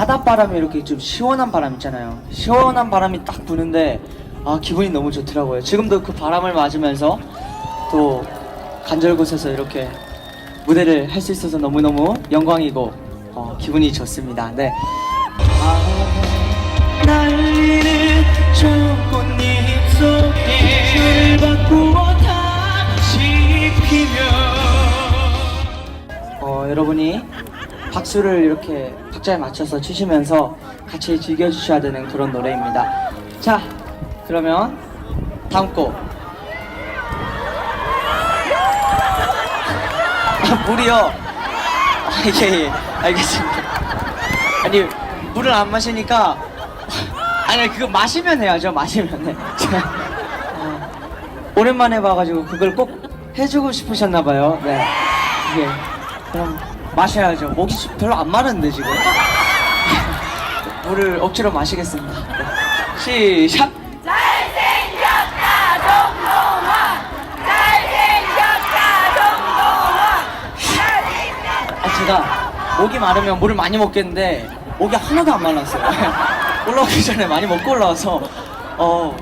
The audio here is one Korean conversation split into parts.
바닷바람이 이렇게 좀 시원한 바람 있잖아요. 시원한 바람이 딱 부는데 아 기분이 너무 좋더라고요. 지금도 그 바람을 맞으면서 또 간절곳에서 이렇게 무대를 할 수 있어서 너무너무 영광이고 어, 기분이 좋습니다. 네. 아, 날리는 저 꽃잎 속에 줄 바꾸어 다시 피면 어, 여러분이 박수를 이렇게 박자에 맞춰서 치시면서 같이 즐겨주셔야 되는 그런 노래입니다. 자, 그러면 다음 곡. 아, 물이요. 아, 예, 예, 알겠습니다. 아니, 물을 안 마시니까. 아니, 그거 마시면 해야죠, 마시면 해. 자, 어, 오랜만에 봐가지고 그걸 꼭 해주고 싶으셨나봐요. 네. 예. 그럼 마셔야죠. 목이 수- 별로 안 마른데, 지금. 물을 억지로 마시겠습니다. 네. 시작! 아, 제가 목이 마르면 물을 많이 먹겠는데 목이 하나도 안 말랐어요. 올라오기 전에 많이 먹고 올라와서 어,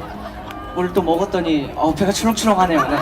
물을 또 먹었더니 어, 배가 추렁추렁하네요. 네.